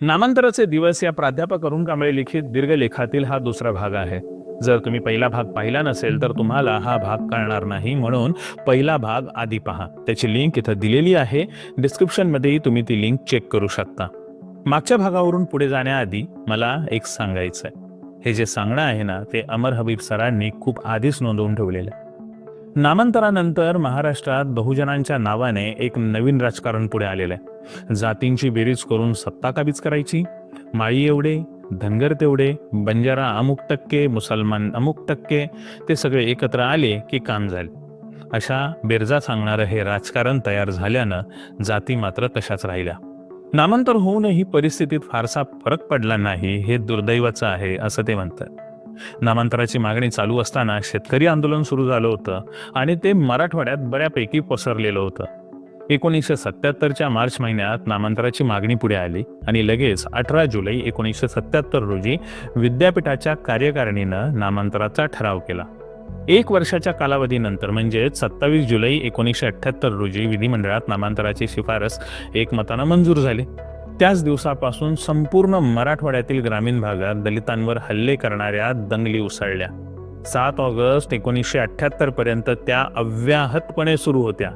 नामांतराचे दिवस या प्राध्यापक अरुण कांबळे लिखित दीर्घलेखातील हा दुसरा भाग आहे. जर तुम्ही पहिला भाग पाहिला नसेल तर तुम्हाला हा भाग कळणार नाही. म्हणून पहिला भाग आधी पहा. त्याची लिंक इथं दिलेली आहे. डिस्क्रिप्शनमध्येही तुम्ही ती लिंक चेक करू शकता. मागच्या भागावरून पुढे जाण्याआधी मला एक सांगायचं आहे हे जे सांगणं आहे ना ते अमर हबीब सरांनी खूप आधीच नोंदवून ठेवलेलं आहे. नामांतरानंतर महाराष्ट्रात बहुजनांच्या नावाने एक नवीन राजकारण पुढे आलेलं आहे. जातींची बेरीज करून सत्ता काबीज करायची माळी एवढे धनगर तेवढे बंजारा अमुक टक्के मुसलमान अमुक टक्के ते सगळे एकत्र आले की काम झाले. अशा बेरजा सांगणारं हे राजकारण तयार झाल्यानं जाती मात्र तशाच राहिल्या. नामांतर होऊनही परिस्थितीत फारसा फरक पडला नाही हे दुर्दैवाचं आहे असं ते म्हणतात. नामांतराची मागणी चालू असताना शेतकरी आंदोलन सुरू झालं होतं आणि ते मराठवाड्यात बऱ्यापैकी पसरलेलं होतं. एकोणीसशे सत्याहत्तरच्या मार्च महिन्यात नामांतराची मागणी पुढे आली आणि लगेच अठरा जुलै एकोणीसशे सत्याहत्तर रोजी विद्यापीठाच्या कार्यकारिणीनं नामांतराचा ठराव केला. एक वर्षाच्या कालावधीनंतर म्हणजेच सत्तावीस जुलै एकोणीसशे अठ्ठ्याहत्तर रोजी विधिमंडळात नामांतराची शिफारस एकमतानं मंजूर झाली. त्याच दिवसापासून संपूर्ण मराठवाड्यातील ग्रामीण भागात दलितांवर हल्ले करणाऱ्या दंगली उसळल्या. सात ऑगस्ट एकोणीसशे अठ्ठ्याहत्तर पर्यंत त्या अव्याहतपणे सुरू होत्या.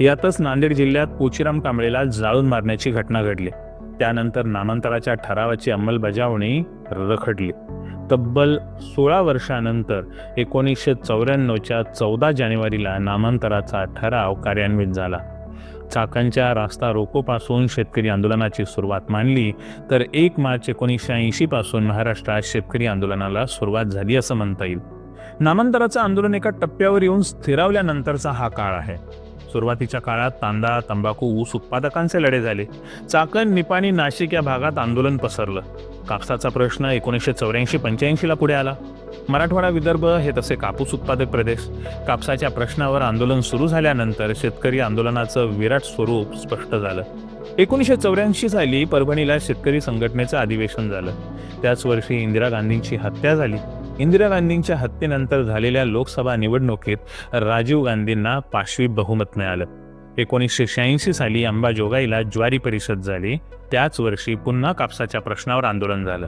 यातच नांदेड जिल्ह्यात पोचीराम कांबळेला जाळून मारण्याची घटना घडली. त्यानंतर नामांतराच्या ठरावाची अंमलबजावणी रखडली. तब्बल सोळा वर्षानंतर एकोणीसशे चौऱ्याण्णवच्या चौदा जानेवारीला नामांतराचा ठराव कार्यान्वित झाला. चाकांच्या रास्ता रोकोपासून शेतकरी आंदोलनाची सुरुवात मानली तर एक मार्च एकोणीसशे ऐंशी पासून महाराष्ट्रात शेतकरी आंदोलनाला सुरुवात झाली असं म्हणता येईल. नामांतराचं आंदोलन एका टप्प्यावर येऊन स्थिरावल्यानंतरचा हा काळ आहे. सुरुवातीच्या काळात तांदा तंबाखू ऊस उत्पादकांचे लढे झाले. चाकण निपाणी नाशिक या भागात आंदोलन पसरलं. कापसाचा प्रश्न एकोणीसशे चौऱ्याऐंशी पंच्याऐंशीला पुढे आला. मराठवाडा विदर्भ हे तसे कापूस उत्पादक प्रदेश. कापसाच्या प्रश्नावर आंदोलन सुरू झाल्यानंतर शेतकरी आंदोलनाचं विराट स्वरूप स्पष्ट झालं. एकोणीसशे चौऱ्याऐंशी साली परभणीला शेतकरी संघटनेचं अधिवेशन झालं. त्याच वर्षी इंदिरा गांधींची हत्या झाली. इंदिरा गांधींच्या हत्येनंतर झालेल्या लोकसभा निवडणुकीत राजीव गांधींना पाचवी बहुमत मिळालं. एकोणीसशे शहाऐंशी साली अंबाजोगाईला ज्वारी परिषद झाली. त्याच वर्षी पुन्हा कापसाच्या प्रश्नावर आंदोलन झालं.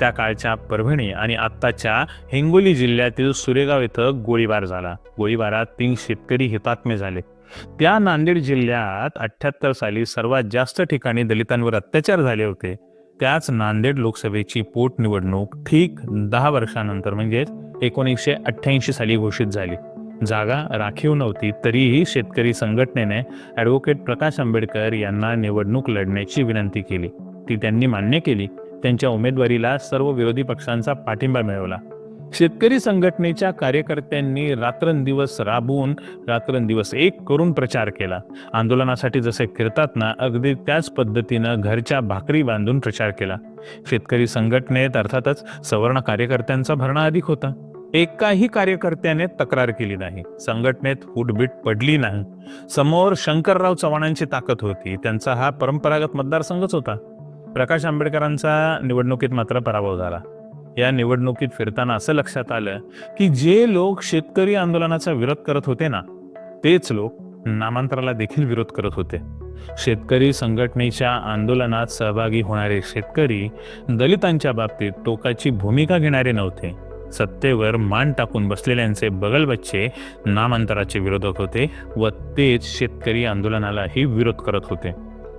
त्या काळच्या परभणी आणि आत्ताच्या हिंगोली जिल्ह्यातील सुरेगाव इथं गोळीबार झाला. गोळीबारात तीन शेतकरी हितात्मे झाले. त्या नांदेड जिल्ह्यात अठ्ठ्याहत्तर साली सर्वात जास्त ठिकाणी दलितांवर अत्याचार झाले होते. त्याच नांदेड लोकसभेची पोटनिवडणूक ठीक दहा वर्षानंतर म्हणजेच एकोणीसशे अठ्ठ्याऐंशी साली घोषित झाली. जागा राखीव नव्हती तरीही शेतकरी संघटनेने ॲडव्होकेट प्रकाश आंबेडकर यांना निवडणूक लढण्याची विनंती केली. ती त्यांनी मान्य केली. त्यांच्या उमेदवारीला सर्व विरोधी पक्षांचा पाठिंबा मिळवला. शेतकरी संघटनेच्या कार्यकर्त्यांनी रात्रंदिवस राबवून रात्रंदिवस एक करून प्रचार केला. आंदोलनासाठी जसे फिरतात ना अगदी त्याच पद्धतीनं घरच्या भाकरी बांधून प्रचार केला. शेतकरी संघटनेत अर्थातच सवर्ण कार्यकर्त्यांचा भरणा अधिक होता. एकाही कार्यकर्त्याने तक्रार केली नाही. संघटनेत फुटबीट पडली नाही. समोर शंकरराव चव्हाणांची ताकद होती. त्यांचा हा परंपरागत मतदारसंघच होता. प्रकाश आंबेडकरांचा निवडणुकीत मात्र पराभव झाला. या निवडणुकीत फिरताना असं लक्षात आलं की जे लोक शेतकरी आंदोलनाचा विरोध करत होते ना तेच लोक नामांतराला देखील विरोध करत होते. शेतकरी संघटनेच्या आंदोलनात सहभागी होणारे शेतकरी दलितांच्या बाबतीत टोकाची भूमिका घेणारे नव्हते. सत्तेवर मान टाकून बसलेल्यांचे बगलबच्चे नामांतराचे विरोधक होते व तेच शेतकरी आंदोलनालाही विरोध करत होते.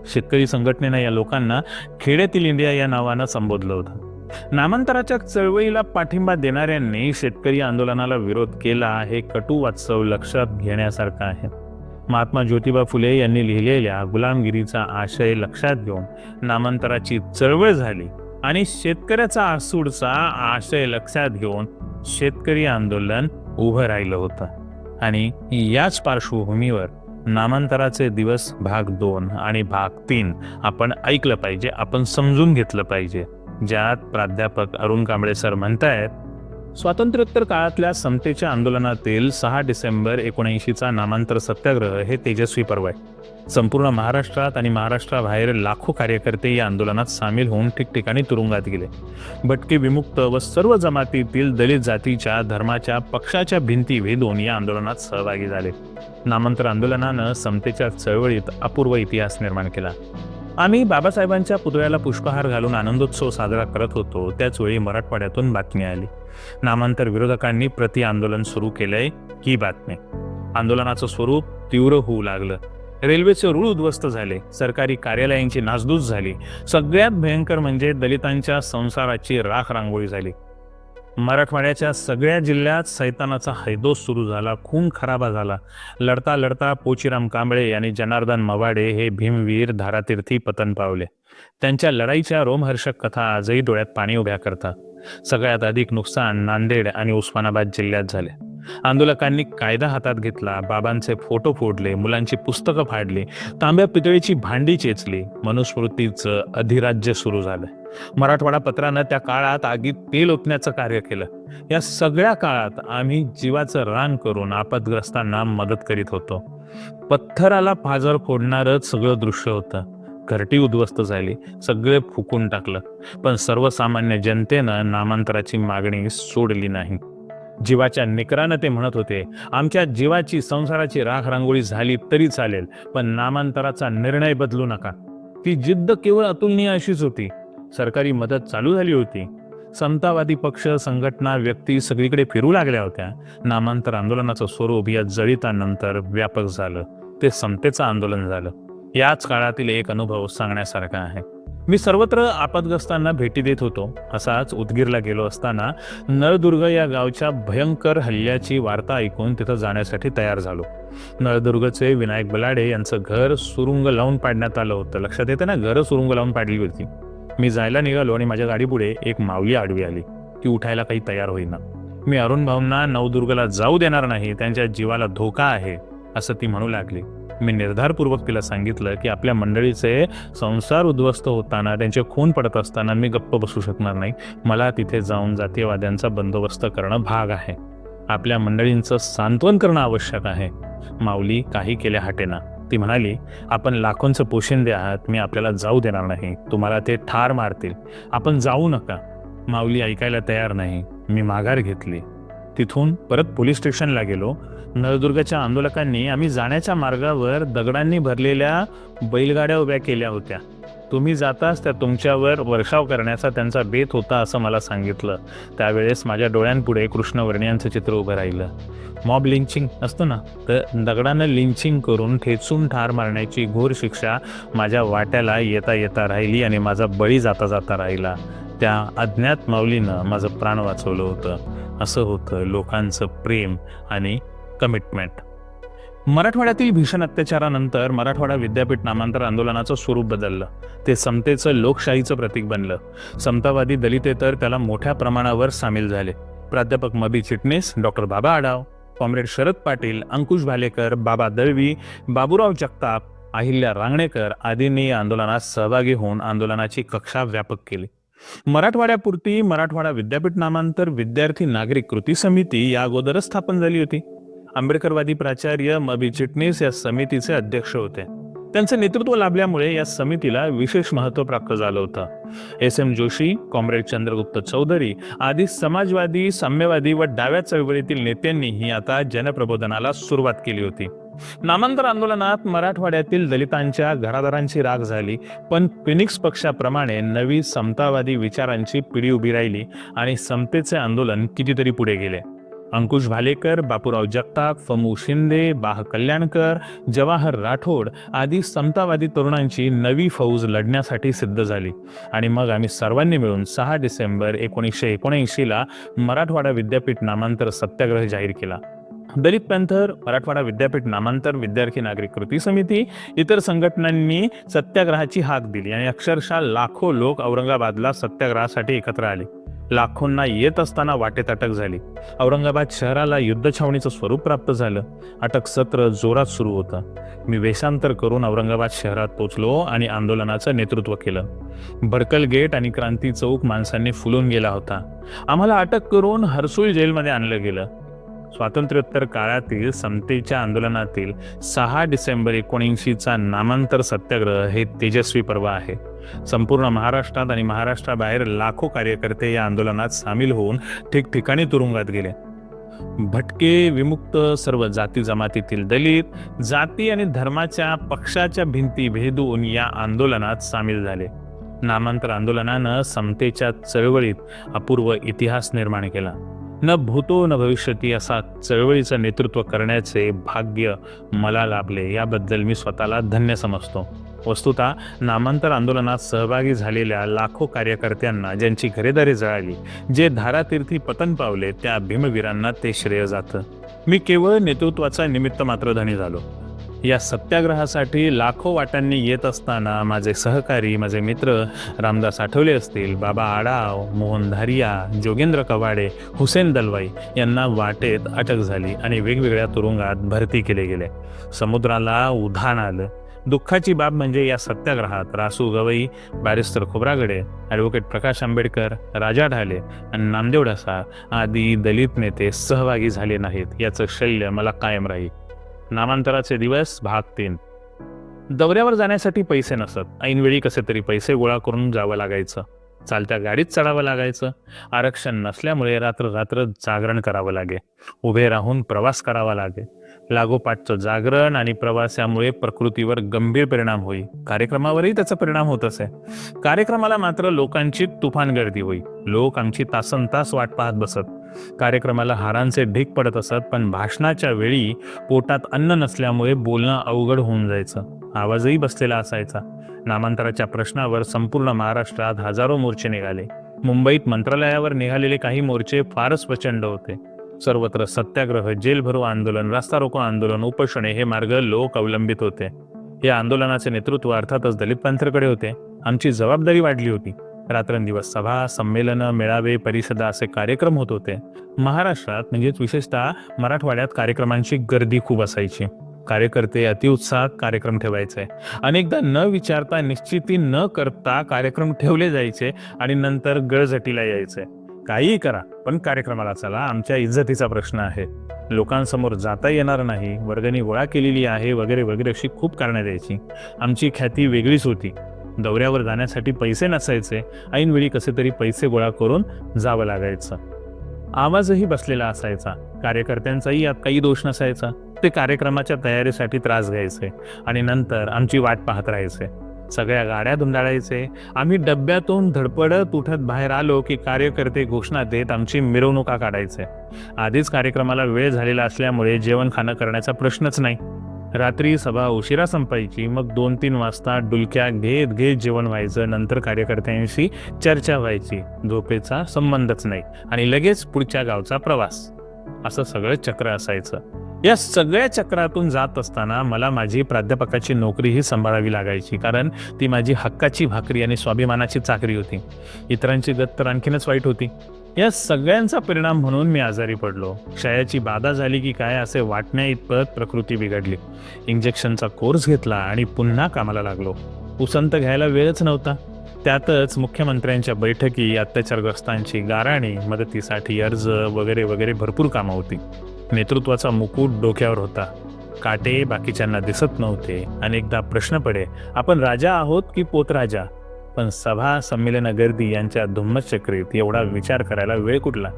शेतकरी संघटनेनं या लोकांना खेड्यातील इंडिया या नावानं संबोधलं होतं. नामांतराच्या चळवळीला पाठिंबा देणाऱ्यांनी शेतकरी आंदोलनाला विरोध केला हे कटू वास्तव लक्षात घेण्यासारखं आहे. महात्मा ज्योतिबा फुले यांनी लिहिलेल्या गुलामगिरीचा आशय लक्षात घेऊन नामांतराची चळवळ झाली आणि शेतकऱ्याचा आसूडचा आशय लक्षात घेऊन शेतकरी आंदोलन उभं राहिलं होतं. आणि याच पार्श्वभूमीवर नामांतराचे दिवस भाग दोन आणि भाग तीन आपण ऐकलं पाहिजे आपण समजून घेतलं पाहिजे. ज्यात प्राध्यापक अरुण कांबळे सर म्हणतायत स्वातंत्र्योत्तर काळातल्या समतेच्या आंदोलनातील सहा डिसेंबर एकोणऐंशीचा नामांतर सत्याग्रह हे तेजस्वी पर्व आहे. संपूर्ण महाराष्ट्रात आणि महाराष्ट्राबाहेर लाखो कार्यकर्ते या आंदोलनात सामील होऊन ठिकठिकाणी तुरुंगात गेले. भटके विमुक्त व सर्व जमातीतील दलित जातीच्या धर्माच्या पक्षाच्या भिंती भेदून या आंदोलनात सहभागी झाले. नामांतर आंदोलनानं समतेच्या चळवळीत अपूर्व इतिहास निर्माण केला. आम्ही बाबासाहेबांच्या पुतळ्याला पुष्पहार घालून आनंदोत्सव साजरा करत होतो. त्याच वेळी मराठवाड्यातून बातमी आली. नामांतर विरोधकांनी प्रति आंदोलन सुरू केलंय ही बातमी. आंदोलनाचं स्वरूप तीव्र होऊ लागलं. रेल्वेचे रूळ उद्ध्वस्त झाले. सरकारी कार्यालयांची नासधूस झाली. सगळ्यात भयंकर म्हणजे दलितांच्या संसाराची राख रांगोळी झाली. मराठवाड्याच्या सगळ्या जिल्ह्यात सैतानाचा हैदोस सुरू झाला खून खराबा झाला. लढता लढता पोचीराम कांबळे यांनी जनार्दन मवाडे हे भीमवीर धारातीर्थी पतन पावले. त्यांच्या लढाईच्या रोमहर्षक कथा आजही डोळ्यात पाणी उभ्या करतात. सगळ्यात अधिक नुकसान नांदेड आणि उस्मानाबाद जिल्ह्यात झाले. आंदोलकांनी कायदा हातात घेतला बाबांचे फोटो फोडले मुलांची पुस्तकं फाडली तांब्या पितळीची भांडी चेचली मनुस्मृतीचं अधिराज्य सुरू झालं. मराठवाडा पत्रानं त्या काळात आगीत तेल ओतण्याचं कार्य केलं. या सगळ्या काळात आम्ही जीवाचं रान करून आपदग्रस्तांना मदत करीत होतो. पत्थराला पाजर फोडणारच सगळं दृश्य होतं. घरटी उद्ध्वस्त झाली सगळे फुकून टाकलं. पण सर्वसामान्य जनतेनं नामांतराची मागणी सोडली नाही. जीवाच्या निकरानं ते म्हणत होते आमच्या जीवाची संसाराची राख रांगोळी झाली तरी चालेल पण नामांतराचा निर्णय बदलू नका. ती जिद्द केवळ अतुलनीय अशीच होती. सरकारी मदत चालू झाली होती. समतावादी पक्ष संघटना व्यक्ती सगळीकडे फिरू लागल्या होत्या. नामांतर आंदोलनाचं स्वरूप या जळितानंतर व्यापक झालं. ते समतेचं आंदोलन झालं. याच काळातील एक अनुभव सांगण्यासारखा आहे. मी सर्वत्र आपदग्रस्तांना भेटी देत होतो. असाच उदगीरला गेलो असताना नळदुर्ग या गावच्या भयंकर हल्ल्याची वार्ता ऐकून तिथं जाण्यासाठी तयार झालो. नळदुर्गचे विनायक बलाडे यांचं घर सुरुंग लावून पाडण्यात आलं होतं. लक्षात येतं ना घरं सुरुंग लावून पाडली होती. मी जायला निघालो आणि माझ्या गाडीपुढे एक माऊली आडवी आली. ती उठायला काही तयार होईना. मी अरुण भाऊंना नवदुर्गला जाऊ देणार नाही त्यांच्या जीवाला धोका आहे असं ती म्हणू लागली. मी निर्धारपूर्वक तिला सांगितलं की आपल्या मंडळीचे संसार उद्ध्वस्त होताना त्यांचे खून पडत असताना मी गप्प बसू शकणार नाही. मला तिथे जाऊन जातीयवाद्यांचा बंदोबस्त करणं भाग आहे. आपल्या मंडळींचं सांत्वन करणं आवश्यक आहे. माऊली काही केल्या हाटेना. ती म्हणाली आपण लाखोंचं पोशिंदे आहात मी आपल्याला जाऊ देणार नाही. तुम्हाला ते ठार मारतील. आपण जाऊ नका. माऊली ऐकायला तयार नाही. मी माघार घेतली. तिथून परत पोलीस स्टेशनला गेलो. नळदुर्गच्या आंदोलकांनी आम्ही जाण्याच्या मार्गावर दगडांनी भरलेल्या बैलगाड्या उभ्या केल्या होत्या. तुम्ही जाताच त्या तुमच्यावर वर्षाव करण्याचा त्यांचा बेत होता असं मला सांगितलं. त्यावेळेस माझ्या डोळ्यांपुढे कृष्णवर्णियांचं चित्र उभं राहिलं. मॉब लिंचिंग असतं ना तर दगडानं लिंचिंग करून ठेचून ठार मारण्याची घोर शिक्षा माझ्या वाट्याला येता येता राहिली आणि माझा बळी जाता जाता राहिला. त्या अज्ञात माऊलीनं माझं प्राण वाचवलं होतं. असं होतं लोकांचं प्रेम आणि कमिटमेंट मराठवाड्यातील भीषण अत्याचारानंतर मराठवाडा विद्यापीठ नामांतर आंदोलनाचं स्वरूप बदललं. ते समतेचं लोकशाहीचं प्रतीक बनलं. समतावादी दलितेतर त्याला मोठ्या प्रमाणावर सामील झाले. प्राध्यापक मबी चिटणीस डॉक्टर बाबा आढाव कॉम्रेड शरद पाटील अंकुश भालेकर बाबा दळवी बाबूराव जगताप अहिल्या रांगणेकर आदींनी या आंदोलनात सहभागी होऊन आंदोलनाची कक्षा व्यापक केली. मराठवाड्यापुरती मराठवाडा विद्यापीठ नामांतर विद्यार्थी नागरिक कृती समिती या अगोदरच स्थापन झाली होती. आंबेडकरवादी प्राचार्य मबी चिटणीस या समितीचे अध्यक्ष होते. त्यांचं नेतृत्व लाभल्यामुळे या समितीला विशेष महत्त्व प्राप्त झालं होतं. S. M. Joshi comrade Chandragupta Chaudhari आदी समाजवादी साम्यवादी व डाव्या चळवळीतील नेत्यांनीही आता जनप्रबोधनाला सुरुवात केली होती. नामांतर आंदोलनात मराठवाड्यातील दलितांच्या घरादारांची राग झाली पण फिनिक्स पक्षाप्रमाणे नवी समतावादी विचारांची पिढी उभी राहिली आणि समतेचे आंदोलन कितीतरी पुढे गेले. अंकुश भालेकर बापूराव जगताप फमू शिंदे बाह कल्याणकर जवाहर राठोड आदी समतावादी तरुणांची नवी फौज लढण्यासाठी सिद्ध झाली. आणि मग आम्ही सर्वांनी मिळून सहा डिसेंबर एकोणीसशे एकोणऐंशीला मराठवाडा विद्यापीठ नामांतर सत्याग्रह जाहीर केला. दलित पॅन्थर मराठवाडा विद्यापीठ नामांतर विद्यार्थी नागरिक कृती समिती इतर संघटनांनी सत्याग्रहाची हाक दिली आणि अक्षरशः लाखो लोक औरंगाबादला सत्याग्रहासाठी एकत्र आले. लाखोंना येत असताना वाटेत अटक झाली. औरंगाबाद शहराला युद्ध छावणीचं स्वरूप प्राप्त झालं. अटक सत्र जोरात सुरू होतं. मी वेषांतर करून औरंगाबाद शहरात पोचलो आणि आंदोलनाचं नेतृत्व केलं. भडकल गेट आणि क्रांती चौक माणसांनी फुलून गेला होता. आम्हाला अटक करून हरसूळ जेलमध्ये आणलं गेलं. स्वातंत्र्योत्तर काळातील समतेच्या आंदोलनातील सहा डिसेंबर एकोणऐंशीचा नामांतर सत्याग्रह हे तेजस्वी पर्व आहे. संपूर्ण महाराष्ट्रात आणि महाराष्ट्राबाहेर लाखो कार्यकर्ते या आंदोलनात सामील होऊन ठिकठिकाणी तुरुंगात गेले. भटके विमुक्त सर्व जाती जमातीतील दलित जाती आणि धर्माच्या पक्षाच्या भिंती भेदून या आंदोलनात सामील झाले. नामांतर आंदोलनानं समतेच्या चळवळीत अपूर्व इतिहास निर्माण केला. न भूतो न भविष्यती असा चळवळीचं नेतृत्व करण्याचे भाग्य मला लाभले. याबद्दल मी स्वतःला धन्य समजतो. वस्तुता नामांतर आंदोलनात सहभागी झालेल्या लाखो कार्यकर्त्यांना ज्यांची घरेदारी जळाली जे धारातीर्थी पतन पावले त्या भीमवीरांना ते श्रेय जातं. मी केवळ नेतृत्वाचा निमित्त मात्र धनी झालो. या सत्याग्रहासाठी लाखो वाटांनी येत असताना माझे सहकारी माझे मित्र रामदास आठवले असतील बाबा आडाव मोहन धारिया जोगेंद्र कवाडे हुसेन दलवाई यांना वाटेत अटक झाली आणि वेगवेगळ्या तुरुंगात भरती केले गेले. समुद्राला उधाण आलं. दुःखाची बाब म्हणजे या सत्याग्रहात रासू गवई बॅरिस्टर खोब्रागडे ॲडव्होकेट प्रकाश आंबेडकर राजा ढाले आणि नामदेव ढसा आदी दलित नेते सहभागी झाले नाहीत याचं शल्य मला कायम राहील. नामांतराचे दिवस भाग तीन. दौऱ्यावर जाण्यासाठी पैसे नसत. ऐनवेळी कसे तरी पैसे गोळा करून जावं लागायचं. चालत्या गाडीत चढावं लागायचं. आरक्षण नसल्यामुळे रात्र रात्र जागरण करावं लागे. उभे राहून प्रवास करावा लागे. लागोपाठचं जागरण आणि प्रवास यामुळे प्रकृतीवर गंभीर परिणाम होई कार्यक्रमावरही त्याचा परिणाम होत असे. कार्यक्रमाला मात्र लोकांची तुफान गर्दी होई लोक आमची तासन तास वाट पाहत बसत. कार्यक्रमाला हारांचे ढीक पडत असत पण भाषणाच्या वेळी पोटात अन्न नसल्यामुळे बोलणं अवघड होऊन जायचं. आवाजही बसलेला असायचा. नामांतराच्या प्रश्नावर संपूर्ण महाराष्ट्रात हजारो मोर्चे निघाले. मुंबईत मंत्रालयावर निघालेले काही मोर्चे फारच प्रचंड होते. सर्वत्र सत्याग्रह जेलभरो आंदोलन रास्ता रोको आंदोलन उपोषणे हे मार्ग लोक अवलंबित होते. या आंदोलनाचे नेतृत्व अर्थातच दलित पंथकडे होते. आमची जबाबदारी वाढली होती. रात्रंदिवस सभा संमेलनं मेळावे परिषदा असे कार्यक्रम होत होते. महाराष्ट्रात म्हणजेच विशेषतः मराठवाड्यात कार्यक्रमांची गर्दी खूप असायची. कार्यकर्ते अतिउत्साहात कार्यक्रम ठेवायचे. अनेकदा न विचारता निश्चिती न करता कार्यक्रम ठेवले जायचे आणि नंतर गळझटीला यायचे. काहीही करा पण कार्यक्रमाला चला. आमच्या इज्जतीचा प्रश्न आहे. लोकांसमोर जाता येणार नाही. वर्गणी गोळा केलेली आहे वगैरे वगैरे अशी खूप कारणं द्यायची. आमची ख्याती वेगळीच होती. दौऱ्यावर जाण्यासाठी पैसे नसायचे. ऐनवेळी कसे तरी पैसे गोळा करून जावं लागायचं. आवाजही बसलेला असायचा. कार्यकर्त्यांचाही यात काही दोष नसायचा. ते कार्यक्रमाच्या तयारीसाठी त्रास घ्यायचे आणि नंतर आमची वाट पाहत राहायचे. सगळ्या गाड्या धुंडाळायचे. आम्ही डब्यातून धडपडत उठत बाहेर आलो की कार्यकर्ते घोषणा देत आमची मिरवणुका काढायचे. आधीच कार्यक्रमाला वेळ झालेला असल्यामुळे जेवण खाणं करण्याचा प्रश्नच नाही. रात्री सभा उशिरा संपायची मग दोन तीन वाजता डुलक्या घेत घेत जेवण व्हायचं नंतर कार्यकर्त्यांशी चर्चा व्हायची. झोपेचा संबंधच नाही आणि लगेच पुढच्या गावचा प्रवास. असं सगळं चक्र असायचं. या सगळ्या चक्रातून जात असताना मला माझी प्राध्यापकाची नोकरीही सांभाळावी लागायची कारण ती माझी हक्काची भाकरी आणि स्वाभिमानाची चाकरी होती. इतरांची गत तर आणखीनच वाईट होती. या सगळ्यांचा परिणाम म्हणून मी आजारी पडलो. क्षयाची बाधा झाली की काय असे वाटण्या इतपत प्रकृती बिघडली. इंजेक्शनचा कोर्स घेतला आणि पुन्हा कामाला लागलो. उसंत घ्यायला वेळच नव्हता. त्यातच मुख्यमंत्र्यांच्या बैठकी अत्याचारग्रस्तांची गाराणी मदतीसाठी अर्ज वगैरे वगैरे भरपूर कामं होती. नेतृत्वाचा मुकुट डोक्यावर होता. काटे बाकीच्यांना दिसत नव्हते. अनेकदा प्रश्न पडे आपण राजा आहोत की पोतराजा? पण सभा संमेलन गर्दी यांच्या धुम्मचक्रीत एवढा विचार करायला वेळ कुठला?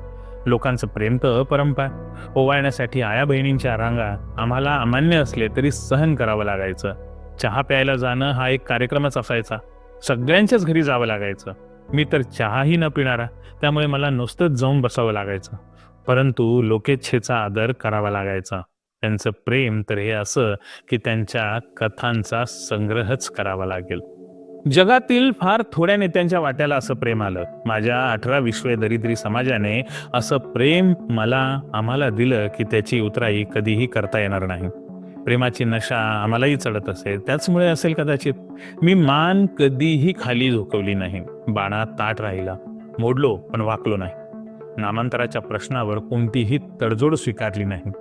लोकांचं प्रेम तर अपरंपार ओवाळण्यासाठी आया बहिणींच्या रांगा आम्हाला अमान्य असले तरी सहन करावं लागायचं. चहा प्यायला जाणं हा एक कार्यक्रमच असायचा. सगळ्यांच्याच घरी जावं लागायचं. मी तर चहाही न पिणारा त्यामुळे मला नुसतंच जाऊन बसावं लागायचं. परंतु लोकेच्छेचा आदर करावा लागायचा. त्यांचं प्रेम तर हे असं की त्यांच्या कथांचा संग्रहच करावा लागेल. जगातील फार थोड्या नेत्यांच्या वाट्याला असं प्रेम आलं. माझ्या अठरा विश्व दरिद्री समाजाने असं प्रेम मला आम्हाला दिलं की त्याची उतराई कधीही करता येणार नाही. प्रेमाची नशा आम्हालाही चढत असेल त्याचमुळे असेल कदाचित. मी मान कधीही खाली झोकवली नाही. बाणा ताट राहिला. मोडलो पण वाकलो नाही. नामांतराच्या प्रश्नावर कोणतीही तडजोड स्वीकारली नाही.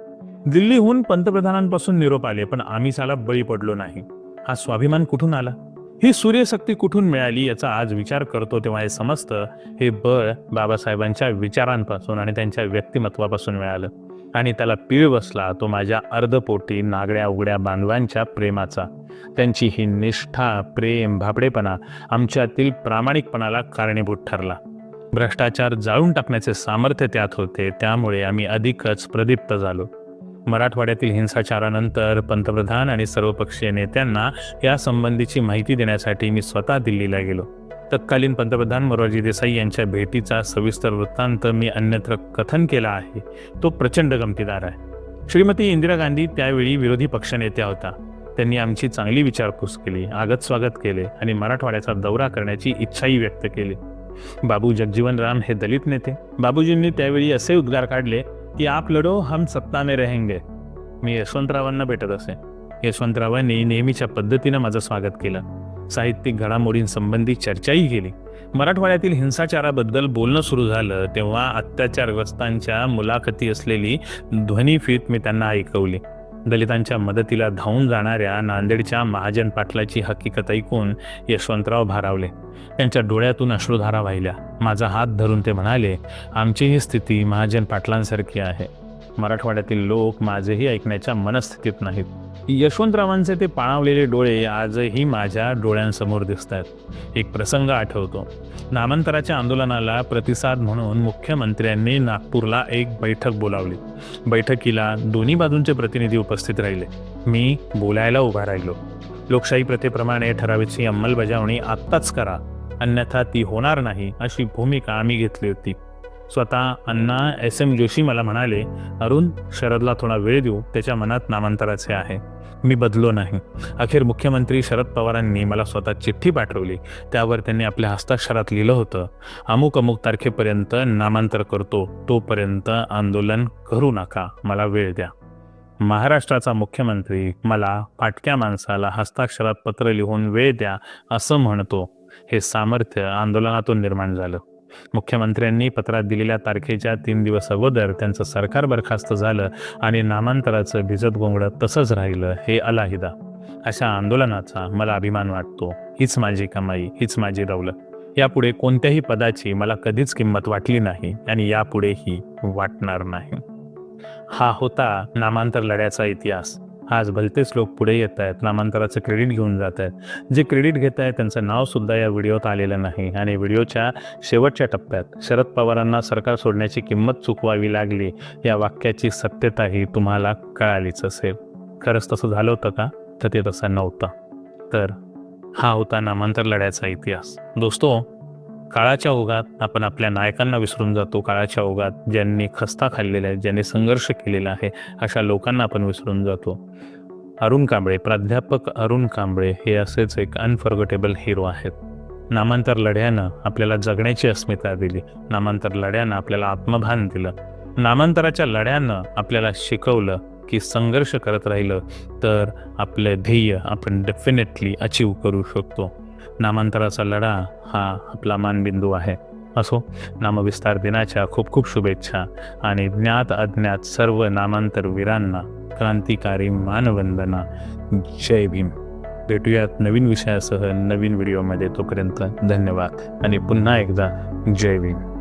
दिल्लीहून पंतप्रधानांपासून निरोप आले पण आम्ही साला बळी पडलो नाही. हा स्वाभिमान कुठून आला? ही सूर्यशक्ती कुठून मिळाली याचा आज विचार करतो तेव्हा हे समजतं हे बळ बाबासाहेबांच्या विचारांपासून आणि त्यांच्या व्यक्तिमत्वापासून मिळालं. आणि त्याला पीळ बसला तो माझ्या अर्धपोटी नागड्या उघड्या बांधवांच्या प्रेमाचा. त्यांची ही निष्ठा प्रेम भाबडेपणा आमच्यातील प्रामाणिकपणाला कारणीभूत ठरला. भ्रष्टाचार जाळून टाकण्याचे सामर्थ्य त्यात होते त्यामुळे आम्ही अधिकच प्रदीप्त झालो. मराठवाड्यातील हिंसाचारानंतर पंतप्रधान आणि सर्वपक्षीय नेत्यांना या संबंधीची माहिती देण्यासाठी मी स्वतः दिल्लीला गेलो. तत्कालीन पंतप्रधान मोरारजी देसाई यांच्या भेटीचा सविस्तर वृत्तांत मी अन्यत्र कथन केला आहे. तो प्रचंड गमतीदार आहे. श्रीमती इंदिरा गांधी त्यावेळी विरोधी पक्षनेत्या होता. त्यांनी आमची चांगली विचारपूस केली आगत स्वागत केले आणि मराठवाड्याचा दौरा करण्याची इच्छाही व्यक्त केली. बाबू जगजीवन राम हे दलित नेते. बाबूजींनी त्यावेळी असे उद्गार काढले की आप लढो हम सत्ता में रहेंगे. मी यशवंतरावांना भेटत असे. यशवंतरावांनी नेहमीच्या पद्धतीनं माझं स्वागत केलं. साहित्यिक घडामोडींसंबंधी चर्चाही केली. मराठवाड्यातील हिंसाचाराबद्दल बोलणं सुरू झालं तेव्हा अत्याचारग्रस्तांच्या मुलाखती असलेली ध्वनिफीत मी त्यांना ऐकवली. दलितांच्या मदतीला धावून जाणाऱ्या नांदेडच्या महाजन पाटलाची हकीकत ऐकून यशवंतराव भारावले. त्यांच्या डोळ्यातून अश्रुधारा वाहिल्या. माझा हात धरून ते म्हणाले आमची ही स्थिती महाजन पाटलांसारखी आहे. मराठवाड्यातील लोक माझेही ऐकण्याच्या मनस्थितीत नाहीत. यशवंतरावांचे ते पाणावलेले डोळे आजही माझ्या डोळ्यांसमोर दिसत आहेत एक प्रसंग आठवतो. नामांतराच्या आंदोलनाला प्रतिसाद म्हणून मुख्यमंत्र्यांनी नागपूरला एक बैठक बोलावली. बैठकीला दोन्ही बाजूंचे प्रतिनिधी उपस्थित राहिले. मी बोलायला उभा राहिलो. लोकशाही प्रथेप्रमाणे ठराविकची अंमलबजावणी आत्ताच करा. अन्यथा ती होणार नाही अशी भूमिका आम्ही घेतली होती. स्वतः अण्णा एस एम जोशी मला म्हणाले अरुण शरदला थोडा वेळ देऊ. त्याच्या मनात नामांतराचे आहे. मी बदलो नाही. अखेर मुख्यमंत्री शरद पवारांनी मला स्वतः चिठ्ठी पाठवली. त्यावर त्यांनी आपल्या हस्ताक्षरात लिहिलं होतं अमुक अमुक तारखेपर्यंत नामांतर करतो तोपर्यंत आंदोलन करू नका मला वेळ द्या. महाराष्ट्राचा मुख्यमंत्री मला फाटक्या माणसाला हस्ताक्षरात पत्र लिहून वेळ द्या असं म्हणतो. हे सामर्थ्य आंदोलनातून निर्माण झालं. मुख्यमंत्र्यांनी पत्रात दिलेल्या तारखेच्या तीन दिवस अगोदर त्यांचं सरकार बरखास्त झालं आणि नामांतराचं भिजत गोंगडं तसंच राहिलं हे अलाहिदा. अशा आंदोलनाचा मला अभिमान वाटतो. हीच माझी कमाई हीच माझी दौलत. यापुढे कोणत्याही पदाची मला कधीच किंमत वाटली नाही आणि यापुढेही वाटणार नाही. हा होता नामांतर लढ्याचा इतिहास. आज भलतेच लोक पुढे येत आहेत नामांतराचं क्रेडिट घेऊन जात आहेत. जे क्रेडिट घेत आहेत त्यांचं नाव सुद्धा या व्हिडिओत आलेलं नाही. आणि व्हिडिओच्या शेवटच्या टप्प्यात शरद पवारांना सरकार सोडण्याची किंमत चुकवावी लागली या वाक्याची सत्यताही तुम्हाला कळालीच असेल. खरंच तसं झालं होतं का? तर ते तसं नव्हतं. तर हा होता नामांतर लढ्याचा इतिहास. दोस्तो काळाच्या ओघात आपण आपल्या नायकांना विसरून जातो. काळाच्या ओघात ज्यांनी खस्ता खाल्लेला आहे ज्यांनी संघर्ष केलेला आहे अशा लोकांना आपण विसरून जातो. अरुण कांबळे प्राध्यापक अरुण कांबळे हे असेच एक अनफॉर्गेटेबल हिरो आहेत. नामांतर लढ्यानं आपल्याला जगण्याची अस्मिता दिली. नामांतर लढ्यानं आपल्याला आत्मभान दिलं. नामांतराच्या लढ्यानं आपल्याला शिकवलं की संघर्ष करत राहिलं तर आपले ध्येय आपण डेफिनेटली अचीव करू शकतो. नामांतराचा लढा हा आपला मानबिंदू आहे. असो नामविस्तार दिनाच्या खूप खूप शुभेच्छा आणि ज्ञात अज्ञात सर्व नामांतर वीरांना क्रांतिकारी मानवंदना. जय भीम. भेटूयात नवीन विषयासह नवीन व्हिडिओमध्ये तोपर्यंत धन्यवाद आणि पुन्हा एकदा जय भीम.